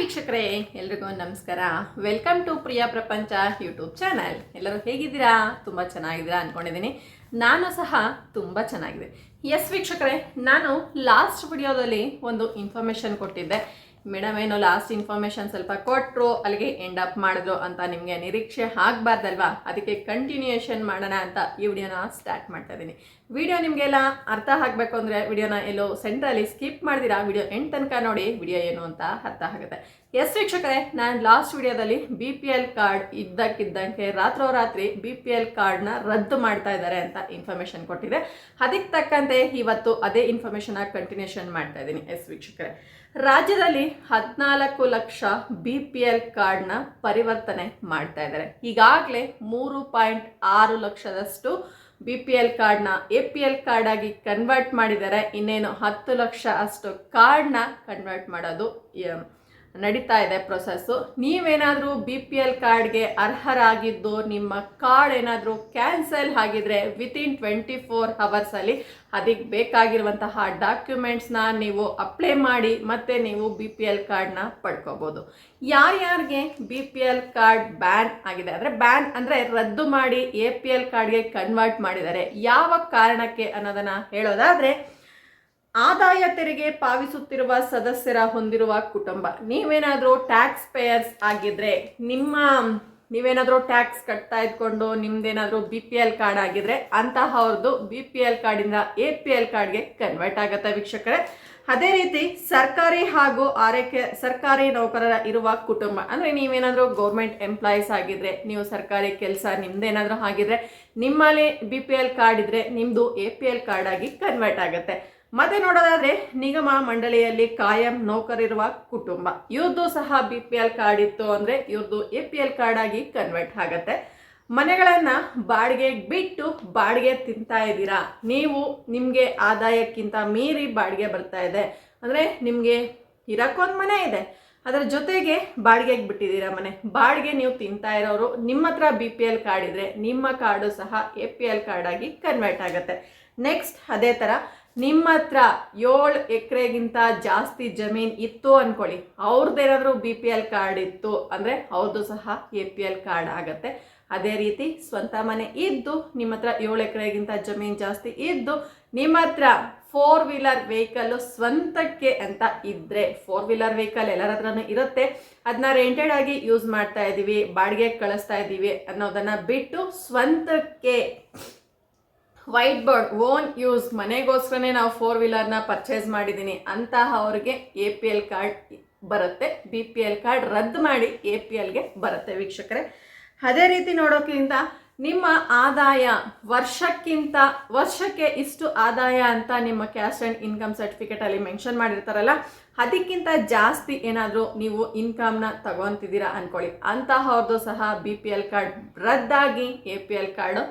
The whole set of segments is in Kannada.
ವೀಕ್ಷಕರೇ, ಎಲ್ರಿಗೂ ನಮಸ್ಕಾರ. ವೆಲ್ಕಮ್ ಟು ಪ್ರಿಯಾ ಪ್ರಪಂಚ ಯೂಟ್ಯೂಬ್ ಚಾನಲ್ ಎಲ್ಲರೂ ಹೇಗಿದ್ದೀರಾ? ತುಂಬ ಚೆನ್ನಾಗಿದ್ದೀರಾ ಅಂದ್ಕೊಂಡಿದ್ದೀನಿ ನಾನು ಸಹ ತುಂಬ ಚೆನ್ನಾಗಿದೆ. ಎಸ್ ವೀಕ್ಷಕರೇ, ನಾನು ಲಾಸ್ಟ್ ವಿಡಿಯೋದಲ್ಲಿ ಒಂದು ಇನ್ಫಾರ್ಮೇಷನ್ ಕೊಟ್ಟಿದ್ದೆ. ಮೇಡಮ್, ಏನೋ ಲಾಸ್ಟ್ ಇನ್ಫಾರ್ಮೇಷನ್ ಸ್ವಲ್ಪ ಕೊಟ್ಟರು ಅಲ್ಲಿಗೆ ಎಂಡ್ ಅಪ್ ಮಾಡಿದ್ರು ಅಂತ ನಿಮಗೆ ನಿರೀಕ್ಷೆ ಆಗಬಾರ್ದಲ್ವಾ? ಅದಕ್ಕೆ ಕಂಟಿನ್ಯೂಯೇಷನ್ ಮಾಡೋಣ ಅಂತ ಈ ವಿಡಿಯೋನ ಸ್ಟಾರ್ಟ್ ಮಾಡ್ತಾ ಇದ್ದೀನಿ ವಿಡಿಯೋ ನಿಮಗೆಲ್ಲ ಅರ್ಥ ಆಗಬೇಕು ಅಂದರೆ ವಿಡಿಯೋನ ಎಲ್ಲೋ ಸೆಂಟ್ರಲ್ಲಿ ಸ್ಕಿಪ್ ಮಾಡಿದಿರಾ? ವಿಡಿಯೋ ಎಂಡ್ ತನಕ ನೋಡಿ ವಿಡಿಯೋ ಏನು ಅಂತ ಅರ್ಥ ಆಗುತ್ತೆ. ಎಸ್ ವೀಕ್ಷಕರೇ, ನಾನು ಲಾಸ್ಟ್ ವಿಡಿಯೋದಲ್ಲಿ ಬಿ ಪಿ ಎಲ್ ಕಾರ್ಡ್ ಇದ್ದಕ್ಕಿದ್ದಂಗೆ ರಾತ್ರೋರಾತ್ರಿ ಬಿ ಪಿ ಎಲ್ ಕಾರ್ಡ್ನ ರದ್ದು ಮಾಡ್ತಾ ಇದ್ದಾರೆ ಅಂತ ಇನ್ಫಾರ್ಮೇಷನ್ ಕೊಟ್ಟಿದೆ. ಅದಕ್ಕೆ ತಕ್ಕಂತೆ ಇವತ್ತು ಅದೇ ಇನ್ಫಾರ್ಮೇಷನ್ನ ಕಂಟಿನ್ಯೂಷನ್ ಮಾಡ್ತಾ ಇದ್ದೀನಿ ಎಸ್ ವೀಕ್ಷಕರೇ. ರಾಜ್ಯದಲ್ಲಿ ಹದಿನಾಲ್ಕು ಲಕ್ಷ ಬಿ ಪಿ ಎಲ್ ಕಾರ್ಡ್ನ ಪರಿವರ್ತನೆ ಮಾಡ್ತಾ ಇದ್ದಾರೆ. ಈಗಾಗಲೇ ಮೂರು ಪಾಯಿಂಟ್ ಆರು ಲಕ್ಷದಷ್ಟು ಬಿ ಪಿ ಎಲ್ ಕಾರ್ಡ್ನ ಎ ಪಿ ಎಲ್ ಕಾರ್ಡ್ ಆಗಿ ಕನ್ವರ್ಟ್ ಮಾಡಿದ್ದಾರೆ. ಇನ್ನೇನು ಹತ್ತು ಲಕ್ಷ ಅಷ್ಟು ಕಾರ್ಡ್ನ ಕನ್ವರ್ಟ್ ಮಾಡೋದು ನಡೀತಾ ಇದೆ ಪ್ರೊಸೆಸ್ಸು ನೀವೇನಾದರೂ ಬಿ ಪಿ ಎಲ್ ಕಾರ್ಡ್ಗೆ ಅರ್ಹರಾಗಿದ್ದು, ನಿಮ್ಮ ಕಾರ್ಡ್ ಏನಾದರೂ ಕ್ಯಾನ್ಸಲ್ ಆಗಿದ್ರೆ ವಿತಿನ್ ಟ್ವೆಂಟಿ ಫೋರ್ ಅವರ್ಸಲ್ಲಿ ಅದಕ್ಕೆ ಬೇಕಾಗಿರುವಂತಹ ಡಾಕ್ಯುಮೆಂಟ್ಸ್ನ ನೀವು ಅಪ್ಲೈ ಮಾಡಿ, ಮತ್ತೆ ನೀವು ಬಿ ಪಿ ಎಲ್ ಕಾರ್ಡ್ನ ಪಡ್ಕೋಬೋದು. ಯಾರ್ಯಾರಿಗೆ B P L card ban ಆಗಿದೆ? ಅಂದರೆ ಬ್ಯಾನ್ ಅಂದರೆ ರದ್ದು ಮಾಡಿ ಎ ಪಿ ಎಲ್ ಕಾರ್ಡ್ಗೆ ಕನ್ವರ್ಟ್ ಮಾಡಿದ್ದಾರೆ ಯಾವ ಕಾರಣಕ್ಕೆ ಅನ್ನೋದನ್ನು ಹೇಳೋದಾದರೆ ಆದಾಯ ತೆರಿಗೆ ಪಾವಿಸುತ್ತಿರುವ ಸದಸ್ಯರ ಹೊಂದಿರುವ ಕುಟುಂಬ. ನೀವೇನಾದರೂ ಟ್ಯಾಕ್ಸ್ ಪೇಯರ್ಸ್ ಆಗಿದ್ರೆ ನಿಮ್ಮ, ನೀವೇನಾದರೂ ಟ್ಯಾಕ್ಸ್ ಕಟ್ತಾ ಇದ್ಕೊಂಡು ನಿಮ್ದೇನಾದರೂ ಬಿ ಪಿ ಎಲ್ ಕಾರ್ಡ್ ಆಗಿದ್ರೆ ಅಂತಹವ್ರದ್ದು ಬಿ ಪಿ ಎಲ್ ಕಾರ್ಡಿಂದ ಎ ಪಿ ಎಲ್ ಕಾರ್ಡ್ಗೆ ಕನ್ವರ್ಟ್ ಆಗುತ್ತೆ ವೀಕ್ಷಕರೇ. ಅದೇ ರೀತಿ ಸರ್ಕಾರಿ ಹಾಗೂ ಆರೈಕೆ, ಸರ್ಕಾರಿ ನೌಕರರ ಇರುವ ಕುಟುಂಬ. ಅಂದರೆ ನೀವೇನಾದರೂ ಗೌರ್ಮೆಂಟ್ ಎಂಪ್ಲಾಯೀಸ್ ಆಗಿದ್ರೆ, ನೀವು ಸರ್ಕಾರಿ ಕೆಲಸ ನಿಮ್ದೇನಾದರೂ ಆಗಿದ್ರೆ, ನಿಮ್ಮಲ್ಲಿ ಬಿ ಪಿ ಎಲ್ ಕಾರ್ಡ್ ಇದ್ದರೆ ನಿಮ್ಮದು ಎ ಪಿ ಎಲ್ ಕಾರ್ಡ್ ಆಗಿ ಕನ್ವರ್ಟ್ ಆಗುತ್ತೆ. ಮತ್ತೆ ನೋಡೋದಾದ್ರೆ ನಿಗಮ ಮಂಡಳಿಯಲ್ಲಿ ಕಾಯಂ ನೌಕರಿರುವ ಕುಟುಂಬ. ಇವ್ರದ್ದು ಸಹ ಬಿ ಪಿ ಎಲ್ ಕಾರ್ಡ್ ಇತ್ತು ಅಂದರೆ ಇವ್ರದ್ದು ಎ ಪಿ ಎಲ್ ಕಾರ್ಡ್ ಆಗಿ ಕನ್ವರ್ಟ್ ಆಗುತ್ತೆ. ಮನೆಗಳನ್ನು ಬಾಡಿಗೆ ಬಿಟ್ಟು ಬಾಡಿಗೆ ತಿಂತಾ ಇದ್ದೀರಾ? ನೀವು ನಿಮಗೆ ಆದಾಯಕ್ಕಿಂತ ಮೀರಿ ಬಾಡಿಗೆ ಬರ್ತಾ ಇದೆ. ಅಂದರೆ ನಿಮಗೆ ಇರೋಕ್ಕೊಂದು ಮನೆ ಇದೆ. ಅದರ ಜೊತೆಗೆ ಬಾಡಿಗೆಗೆ ಬಿಟ್ಟಿದ್ದೀರಾ ಮನೆ. ಬಾಡಿಗೆ ನೀವು ತಿಂತಾ ಇರೋರು ನಿಮ್ಮ ಹತ್ರ ಬಿ ಪಿ ಎಲ್ ಕಾರ್ಡ್ ಇದ್ರೆ ನಿಮ್ಮ ಕಾರ್ಡು ಸಹ ಎ ಪಿ ಎಲ್ ಕಾರ್ಡ್ ಆಗಿ ಕನ್ವರ್ಟ್ ಆಗುತ್ತೆ. ನೆಕ್ಸ್ಟ್ ಅದೇ ಥರ ನಿಮ್ಮ ಹತ್ರ ಏಳು ಎಕರೆಗಿಂತ ಜಾಸ್ತಿ ಜಮೀನು ಇತ್ತು ಅಂದ್ಕೊಳ್ಳಿ ಅವ್ರದ್ದೇನಾದರೂ ಬಿ ಪಿ ಎಲ್ ಕಾರ್ಡ್ ಇತ್ತು ಅಂದರೆ ಅವ್ರದ್ದು ಸಹ ಎ ಪಿ ಎಲ್ ಕಾರ್ಡ್ ಆಗುತ್ತೆ. ಅದೇ ರೀತಿ ಸ್ವಂತ ಮನೆ ಇದ್ದು ನಿಮ್ಮ ಹತ್ರ ಏಳು ಎಕರೆಗಿಂತ ಜಮೀನು ಜಾಸ್ತಿ ಇದ್ದು ನಿಮ್ಮ ಹತ್ರ ಫೋರ್ ವೀಲರ್ ವೆಹಿಕಲ್ಲು ಸ್ವಂತಕ್ಕೆ ಅಂತ ಇದ್ದರೆ ಫೋರ್ ವೀಲರ್ ವೆಹಿಕಲ್ ಎಲ್ಲರ ಹತ್ರನೂ ಇರುತ್ತೆ. ಅದನ್ನ ರೆಂಟೆಡ್ ಆಗಿ ಯೂಸ್ ಮಾಡ್ತಾ ಇದ್ದೀವಿ ಬಾಡಿಗೆ ಕಳಿಸ್ತಾ ಇದ್ದೀವಿ ಅನ್ನೋದನ್ನು ಬಿಟ್ಟು ಸ್ವಂತಕ್ಕೆ ವೈಟ್ ಬೋರ್ಡ್ ಓನ್ ಯೂಸ್ ಮನೆಗೋಸ್ಕರನೇ ನಾವು ಫೋರ್ ವೀಲರ್ನ ಪರ್ಚೇಸ್ ಮಾಡಿದ್ದೀನಿ ಅಂತಹ ಅವ್ರಿಗೆ ಎ ಪಿ ಎಲ್ ಕಾರ್ಡ್ ಬರುತ್ತೆ. ಬಿ ಪಿ ಎಲ್ ಕಾರ್ಡ್ ರದ್ದು ಮಾಡಿ ಎ ಪಿ ಎಲ್ಗೆ ಬರುತ್ತೆ ವೀಕ್ಷಕರೇ. ಅದೇ ರೀತಿ ನೋಡೋಕ್ಕಿಂತ ನಿಮ್ಮ ಆದಾಯ ವರ್ಷಕ್ಕಿಂತ ವರ್ಷಕ್ಕೆ ಇಷ್ಟು ಆದಾಯ ಅಂತ ನಿಮ್ಮ ಕ್ಯಾಶ್ ಆ್ಯಂಡ್ ಇನ್ಕಮ್ ಸರ್ಟಿಫಿಕೇಟಲ್ಲಿ ಮೆನ್ಷನ್ ಮಾಡಿರ್ತಾರಲ್ಲ, ಅದಕ್ಕಿಂತ ಜಾಸ್ತಿ ಏನಾದರೂ ನೀವು ಇನ್ಕಮ್ನ ತಗೊತಿದ್ದೀರಾ ಅಂದ್ಕೊಳ್ಳಿ ಅಂತಹವ್ರದ್ದು ಸಹ ಬಿ ಪಿ ಎಲ್ ಕಾರ್ಡ್ ರದ್ದಾಗಿ ಎ ಪಿ ಎಲ್ ಕಾರ್ಡು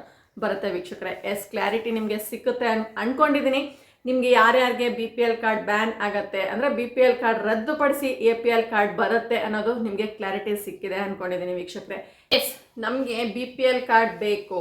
ಬರುತ್ತೆ ವೀಕ್ಷಕರೇ. ಎಸ್ ಕ್ಲಾರಿಟಿ ನಿಮಗೆ ಸಿಕ್ಕುತ್ತೆ ಅನ್ ಅಂದ್ಕೊಂಡಿದ್ದೀನಿ ನಿಮಗೆ ಯಾರ್ಯಾರಿಗೆ B P L card ban ಆಗುತ್ತೆ, ಅಂದರೆ ಬಿ ಪಿ ಎಲ್ ಕಾರ್ಡ್ ರದ್ದುಪಡಿಸಿ ಎ ಪಿ ಎಲ್ ಕಾರ್ಡ್ ಬರುತ್ತೆ ಅನ್ನೋದು ನಿಮಗೆ ಕ್ಲಾರಿಟಿ ಸಿಕ್ಕಿದೆ ಅಂದ್ಕೊಂಡಿದ್ದೀನಿ ವೀಕ್ಷಕರೇ. ಎಸ್ ನಮಗೆ ಬಿ ಪಿ ಎಲ್ ಕಾರ್ಡ್ ಬೇಕು.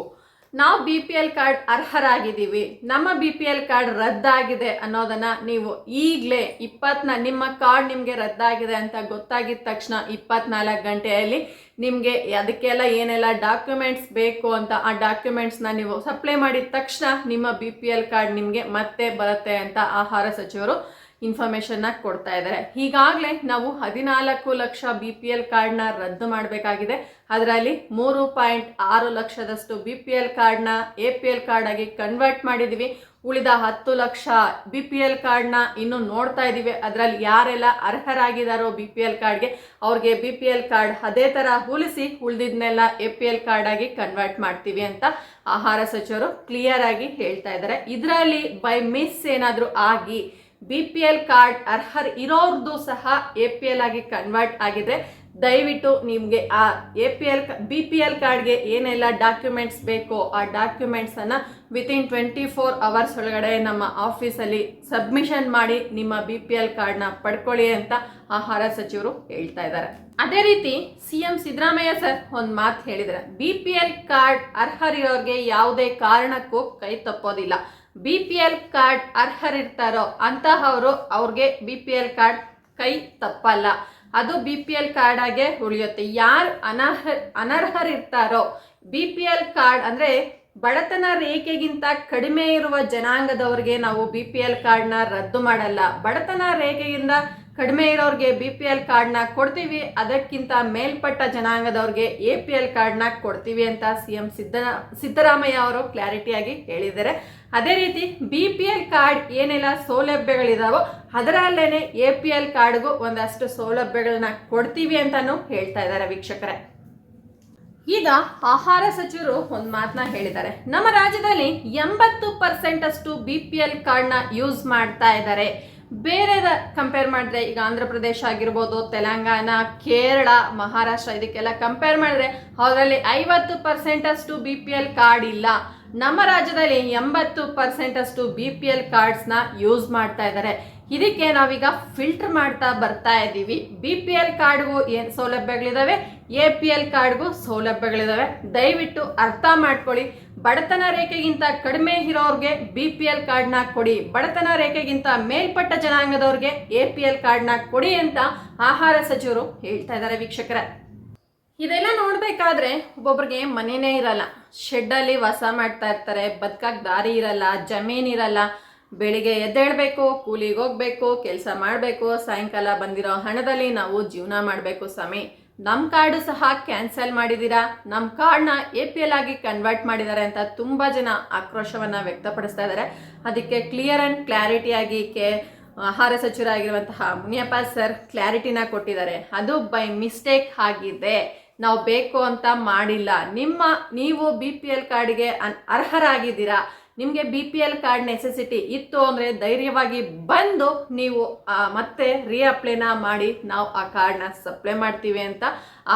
ನಾವು ಬಿ ಪಿ ಎಲ್ ಕಾರ್ಡ್ ಅರ್ಹರಾಗಿದ್ದೀವಿ. ನಮ್ಮ ಬಿ ಪಿ ಎಲ್ ಕಾರ್ಡ್ ರದ್ದಾಗಿದೆ ಅನ್ನೋದನ್ನ ನೀವು ಈಗಲೇ ಇಪ್ಪತ್ನ, ನಿಮ್ಮ ಕಾರ್ಡ್ ನಿಮಗೆ ರದ್ದಾಗಿದೆ ಅಂತ ಗೊತ್ತಾಗಿದ ತಕ್ಷಣ ಇಪ್ಪತ್ನಾಲ್ಕು ಗಂಟೆಯಲ್ಲಿ ನಿಮಗೆ ಅದಕ್ಕೆಲ್ಲ ಏನೆಲ್ಲ ಡಾಕ್ಯುಮೆಂಟ್ಸ್ ಬೇಕು ಅಂತ ಆ ಡಾಕ್ಯುಮೆಂಟ್ಸ್ನ ನೀವು ಸಪ್ಲೈ ಮಾಡಿದ ತಕ್ಷಣ ನಿಮ್ಮ ಬಿ ಪಿ ಎಲ್ ಕಾರ್ಡ್ ನಿಮಗೆ ಮತ್ತೆ ಬರುತ್ತೆ ಅಂತ ಆಹಾರ ಸಚಿವರು ಇನ್ಫಾರ್ಮೇಷನ್ನ ಕೊಡ್ತಾ ಇದ್ದಾರೆ ಈಗಾಗಲೇ ನಾವು ಹದಿನಾಲ್ಕು ಲಕ್ಷ ಬಿ ಪಿ ಎಲ್ ಕಾರ್ಡ್ನ ರದ್ದು ಮಾಡಬೇಕಾಗಿದೆ. ಅದರಲ್ಲಿ ಮೂರು ಪಾಯಿಂಟ್ ಆರು ಲಕ್ಷದಷ್ಟು ಬಿ ಪಿ ಎಲ್ ಕಾರ್ಡ್ನ ಎ ಪಿ ಎಲ್ ಕಾರ್ಡ್ ಆಗಿ ಕನ್ವರ್ಟ್ ಮಾಡಿದ್ದೀವಿ ಉಳಿದ ಹತ್ತು ಲಕ್ಷ ಬಿ ಪಿ ಎಲ್ ಕಾರ್ಡ್ನ ಇನ್ನು ನೋಡ್ತಾ ಇದ್ದೀವಿ ಅದರಲ್ಲಿ ಯಾರೆಲ್ಲ ಅರ್ಹರಾಗಿದ್ದಾರೋ ಬಿ ಪಿ ಎಲ್ ಕಾರ್ಡ್ಗೆ ಅವ್ರಿಗೆ ಬಿ ಪಿ ಎಲ್ ಕಾರ್ಡ್ ಅದೇ ಥರ ಹೋಲಿಸಿ ಉಳಿದಿದ್ನೆಲ್ಲ ಎ ಪಿ ಎಲ್ ಕಾರ್ಡ್ ಆಗಿ ಕನ್ವರ್ಟ್ ಮಾಡ್ತೀವಿ ಅಂತ ಆಹಾರ ಸಚಿವರು ಕ್ಲಿಯರ್ ಆಗಿ ಹೇಳ್ತಾ ಇದ್ದಾರೆ ಇದರಲ್ಲಿ ಬೈ ಮಿಸ್ ಏನಾದರೂ ಆಗಿ ಬಿ ಪಿ ಎಲ್ ಕಾರ್ಡ್ ಅರ್ಹರ್ ಇರೋರ್ದು ಸಹ ಎ ಪಿ ಎಲ್ ಆಗಿ ಕನ್ವರ್ಟ್ ಆಗಿದೆ. ದಯವಿಟ್ಟು ನಿಮಗೆ ಆ A P L B P L ಕಾರ್ಡ್ಗೆ ಏನೆಲ್ಲ ಡಾಕ್ಯುಮೆಂಟ್ಸ್ ಬೇಕೋ ಆ ಡಾಕ್ಯುಮೆಂಟ್ಸನ್ನು ವಿತಿನ್ ಟ್ವೆಂಟಿ ಫೋರ್ ಅವರ್ಸ್ ಒಳಗಡೆ ನಮ್ಮ ಆಫೀಸಲ್ಲಿ ಸಬ್ಮಿಷನ್ ಮಾಡಿ ನಿಮ್ಮ ಬಿ ಪಿ ಎಲ್ ಕಾರ್ಡ್ನ ಪಡ್ಕೊಳ್ಳಿ ಅಂತ ಆಹಾರ ಸಚಿವರು ಹೇಳ್ತಾ ಇದ್ದಾರೆ. ಅದೇ ರೀತಿ ಸಿ ಎಂ ಸಿದ್ದರಾಮಯ್ಯ ಸರ್ ಒಂದು ಮಾತು ಹೇಳಿದ್ದಾರೆ ಬಿ ಪಿ ಎಲ್ ಕಾರ್ಡ್ ಅರ್ಹರಿರೋರಿಗೆ ಯಾವುದೇ ಕಾರಣಕ್ಕೂ ಕೈ ತಪ್ಪೋದಿಲ್ಲ. ಬಿ ಪಿ ಎಲ್ ಕಾರ್ಡ್ ಅರ್ಹರಿರ್ತಾರೋ ಅಂತಹವರು ಅವ್ರಿಗೆ ಬಿ ಪಿ ಎಲ್ ಕಾರ್ಡ್ ಕೈ ತಪ್ಪಲ್ಲ. ಅದು ಬಿ ಪಿ ಎಲ್ ಕಾರ್ಡ್ ಆಗೇ ಉಳಿಯುತ್ತೆ. ಯಾರು ಅನರ್ಹ, ಅನರ್ಹರಿರ್ತಾರೋ ಬಿ ಪಿ ಎಲ್ ಕಾರ್ಡ್ ಅಂದರೆ ಬಡತನ ರೇಖೆಗಿಂತ ಕಡಿಮೆ ಇರುವ ಜನಾಂಗದವ್ರಿಗೆ ನಾವು ಬಿ ಪಿ ಎಲ್ ಕಾರ್ಡ್ನ ರದ್ದು ಮಾಡಲ್ಲ. ಬಡತನ ರೇಖೆಗಿಂತ ಕಡಿಮೆ ಇರೋರಿಗೆ ಬಿ ಪಿ ಎಲ್ ಕಾರ್ಡ್ನ ಕೊಡ್ತೀವಿ, ಅದಕ್ಕಿಂತ ಮೇಲ್ಪಟ್ಟ ಜನಾಂಗದವ್ರಿಗೆ ಎ ಪಿ ಎಲ್ ಕಾರ್ಡ್ನ ಕೊಡ್ತೀವಿ ಅಂತ ಸಿ ಎಂ ಸಿದ್ದ ಸಿದ್ದರಾಮಯ್ಯ ಅವರು ಕ್ಲಾರಿಟಿಯಾಗಿ ಹೇಳಿದ್ದಾರೆ. ಅದೇ ರೀತಿ ಬಿ ಪಿ ಎಲ್ ಕಾರ್ಡ್ ಏನೆಲ್ಲ ಸೌಲಭ್ಯಗಳಿದಾವೋ ಅದರಲ್ಲೇನೆ ಎ ಪಿ ಎಲ್ ಕಾರ್ಡ್ಗೂ ಒಂದಷ್ಟು ಸೌಲಭ್ಯಗಳನ್ನ ಕೊಡ್ತೀವಿ ಅಂತಾನು ಹೇಳ್ತಾ ಇದ್ದಾರೆ ವೀಕ್ಷಕರೇ. ಈಗ ಆಹಾರ ಸಚಿವರು ಒಂದು ಮಾತನ್ನ ಹೇಳಿದ್ದಾರೆ. ನಮ್ಮ ರಾಜ್ಯದಲ್ಲಿ ಎಂಬತ್ತು ಪರ್ಸೆಂಟ್ ಅಷ್ಟು ಬಿ ಪಿ ಎಲ್ ಕಾರ್ಡ್ನ ಯೂಸ್ ಮಾಡ್ತಾ ಇದ್ದಾರೆ. ಬೇರೆ ಕಂಪೇರ್ ಮಾಡಿದ್ರೆ ಈಗ ಆಂಧ್ರ ಪ್ರದೇಶ ಆಗಿರ್ಬೋದು, ತೆಲಂಗಾಣ, ಕೇರಳ, ಮಹಾರಾಷ್ಟ್ರ, ಇದಕ್ಕೆಲ್ಲ ಕಂಪೇರ್ ಮಾಡಿದ್ರೆ ಅದರಲ್ಲಿ ಐವತ್ತು ಪರ್ಸೆಂಟಷ್ಟು ಬಿ ಪಿ ಎಲ್ ಕಾರ್ಡ್ ಇಲ್ಲ. ನಮ್ಮ ರಾಜ್ಯದಲ್ಲಿ ಎಂಬತ್ತು ಪರ್ಸೆಂಟ್ ಅಷ್ಟು ಬಿ ಪಿ ಎಲ್ ಕಾರ್ಡ್ಸ್ನ ಯೂಸ್ ಮಾಡ್ತಾ ಇದ್ದಾರೆ. ಇದಕ್ಕೆ ನಾವೀಗ ಫಿಲ್ಟರ್ ಮಾಡ್ತಾ ಬರ್ತಾ ಇದ್ದೀವಿ. ಬಿ ಪಿ ಎಲ್ ಕಾರ್ಡ್ಗೂ ಏನು ಸೌಲಭ್ಯಗಳಿದ್ದಾವೆ ಎ ಪಿ ಎಲ್ ಕಾರ್ಡ್ಗೂ ಸೌಲಭ್ಯಗಳಿದ್ದಾವೆ ದಯವಿಟ್ಟು ಅರ್ಥ ಮಾಡ್ಕೊಳ್ಳಿ. ಬಡತನ ರೇಖೆಗಿಂತ ಕಡಿಮೆ ಇರೋರಿಗೆ ಬಿ ಪಿ ಎಲ್ ಕಾರ್ಡ್ನ ಕೊಡಿ. ಬಡತನ ರೇಖೆಗಿಂತ ಮೇಲ್ಪಟ್ಟ ಜನಾಂಗದವ್ರಿಗೆ ಎ ಪಿ ಎಲ್ ಕಾರ್ಡ್ನ ಕೊಡಿ ಅಂತ ಆಹಾರ ಸಚಿವರು ಹೇಳ್ತಾ ಇದ್ದಾರೆ ವೀಕ್ಷಕರ. ಇದೆಲ್ಲ ನೋಡ್ಬೇಕಾದ್ರೆ ಒಬ್ಬೊಬ್ರಿಗೆ ಮನೆನೇ ಇರಲ್ಲ. ಶೆಡ್ಡಲ್ಲಿ ವಾಸ ಮಾಡ್ತಾ ಇರ್ತಾರೆ. ಬದುಕಕ್ಕೆ ದಾರಿ ಇರಲ್ಲ, ಜಮೀನ್ ಇರಲ್ಲ. ಬೆಳಿಗ್ಗೆ ಎದ್ದೇಳಬೇಕು, ಕೂಲಿಗೆ ಹೋಗ್ಬೇಕು, ಕೆಲಸ ಮಾಡಬೇಕು, ಸಾಯಂಕಾಲ ಬಂದಿರೋ ಹಣದಲ್ಲಿ ನಾವು ಜೀವನ ಮಾಡಬೇಕು ಸಮಯ ನಮ್ಮ ಕಾರ್ಡು ಸಹ ಕ್ಯಾನ್ಸಲ್ ಮಾಡಿದ್ದೀರಾ ನಮ್ಮ ಕಾರ್ಡ್ನ ಎ ಪಿ ಎಲ್ ಆಗಿ ಕನ್ವರ್ಟ್ ಮಾಡಿದ್ದಾರೆ ಅಂತ ತುಂಬ ಜನ ಆಕ್ರೋಶವನ್ನು ವ್ಯಕ್ತಪಡಿಸ್ತಾ ಇದ್ದಾರೆ. ಅದಕ್ಕೆ ಕ್ಲಿಯರ್ ಆ್ಯಂಡ್ ಕ್ಲಾರಿಟಿಯಾಗಿ ಕೆ, ಆಹಾರ ಸಚಿವರಾಗಿರುವಂತಹ ಮುನಿಯಪ್ಪ ಸರ್ ಕ್ಲಾರಿಟಿನ ಕೊಟ್ಟಿದ್ದಾರೆ. ಅದು ಬೈ ಮಿಸ್ಟೇಕ್ ಆಗಿದೆ. ನಾವು ಬೇಕು ಅಂತ ಮಾಡಿಲ್ಲ. ನಿಮ್ಮ, ನೀವು ಬಿ ಪಿ ಎಲ್ ಕಾರ್ಡ್ಗೆ ಅನ್, ಅರ್ಹರಾಗಿದ್ದೀರಾ? ನಿಮಗೆ B P L card necessity ಇತ್ತು ಅಂದರೆ ಧೈರ್ಯವಾಗಿ ಬಂದು ನೀವು ಮತ್ತೆ ರೀಅಪ್ಲೈನ ಮಾಡಿ ನಾವು ಆ ಕಾರ್ಡ್ನ ಸಪ್ಲೈ ಮಾಡ್ತೀವಿ ಅಂತ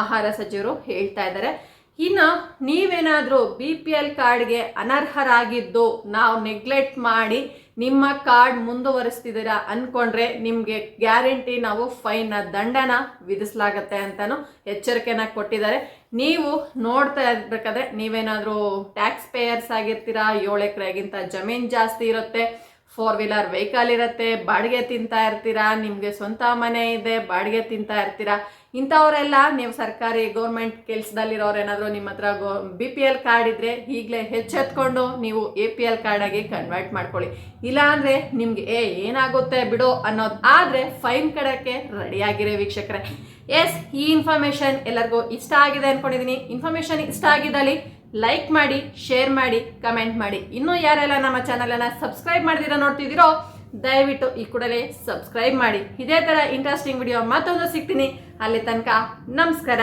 ಆಹಾರ ಸಚಿವರು ಹೇಳ್ತಾ ಇದ್ದಾರೆ. ಇನ್ನು ನೀವೇನಾದರೂ ಬಿ ಪಿ ಎಲ್ ಕಾರ್ಡ್ಗೆ ಅನರ್ಹರಾಗಿದ್ದು ನಾವು ನೆಗ್ಲೆಕ್ಟ್ ಮಾಡಿ ನಿಮ್ಮ ಕಾರ್ಡ್ ಮುಂದುವರಿಸ್ತಿದ್ದೀರಾ ಅನ್ಕೊಂಡ್ರೆ ನಿಮಗೆ ಗ್ಯಾರಂಟಿ ನಾವು ಫೈನ್ ದಂಡನ ವಿಧಿಸಲಾಗತ್ತೆ ಅಂತಾನು ಎಚ್ಚರಿಕೆನ ಕೊಟ್ಟಿದ್ದಾರೆ. ನೀವು ನೋಡ್ತಾ ಇರ್ಬೇಕಾದ್ರೆ ನೀವೇನಾದರೂ ಟ್ಯಾಕ್ಸ್ ಪೇಯರ್ಸ್ ಆಗಿರ್ತೀರಾ, ಏಳು ಎಕರೆಗಿಂತ ಜಮೀನು ಜಾಸ್ತಿ ಇರುತ್ತೆ ಫೋರ್ ವೀಲರ್ ವೆಹಿಕಲ್ ಇರುತ್ತೆ, ಬಾಡಿಗೆ ತಿಂತಾ ಇರ್ತೀರಾ, ನಿಮಗೆ ಸ್ವಂತ ಮನೆ ಇದೆ, ಬಾಡಿಗೆ ತಿಂತಾ ಇರ್ತೀರಾ ಇಂಥವರೆಲ್ಲ ನೀವು ಸರ್ಕಾರಿ ಗೌರ್ಮೆಂಟ್ ಕೆಲಸದಲ್ಲಿರೋರು ಏನಾದರೂ ನಿಮ್ಮ ಹತ್ರ ಗೋ ಬಿ ಪಿ ಎಲ್ ಕಾರ್ಡ್ ಇದ್ದರೆ ಈಗಲೇ ಹೆಚ್ಚೆತ್ಕೊಂಡು ನೀವು ಎ ಪಿ ಎಲ್ ಕಾರ್ಡಾಗಿ ಕನ್ವರ್ಟ್ ಮಾಡ್ಕೊಳ್ಳಿ. ಇಲ್ಲಾಂದರೆ ನಿಮಗೆ, ಏ, ಏನಾಗುತ್ತೆ ಬಿಡು ಅನ್ನೋದು ಆದರೆ ಫೈನ್ ಕಡಕ್ಕೆ ರೆಡಿಯಾಗಿರೋ ವೀಕ್ಷಕರೇ. ಎಸ್ ಈ ಇನ್ಫಾರ್ಮೇಷನ್ ಎಲ್ಲರಿಗೂ ಇಷ್ಟ ಆಗಿದೆ ಅಂದ್ಕೊಂಡಿದ್ದೀನಿ ಇನ್ಫಾರ್ಮೇಷನ್ ಇಷ್ಟ ಆಗಿದ್ದಲ್ಲಿ ಲೈಕ್ ಮಾಡಿ ಶೇರ್ ಮಾಡಿ ಕಮೆಂಟ್ ಮಾಡಿ. ಇನ್ನೂ ಯಾರೆಲ್ಲ ನಮ್ಮ ಚಾನಲನ್ನು ಸಬ್ಸ್ಕ್ರೈಬ್ ಮಾಡಿದಿರ ನೋಡ್ತಿದ್ದೀರೋ ದಯವಿಟ್ಟು ಈ ಕೂಡಲೇ ಸಬ್ಸ್ಕ್ರೈಬ್ ಮಾಡಿ. ಇದೇ ಥರ ಇಂಟ್ರೆಸ್ಟಿಂಗ್ ವಿಡಿಯೋ ಮತ್ತೊಂದು ಸಿಗ್ತೀನಿ. ಅಲ್ಲಿ ತನಕ ನಮಸ್ಕಾರ.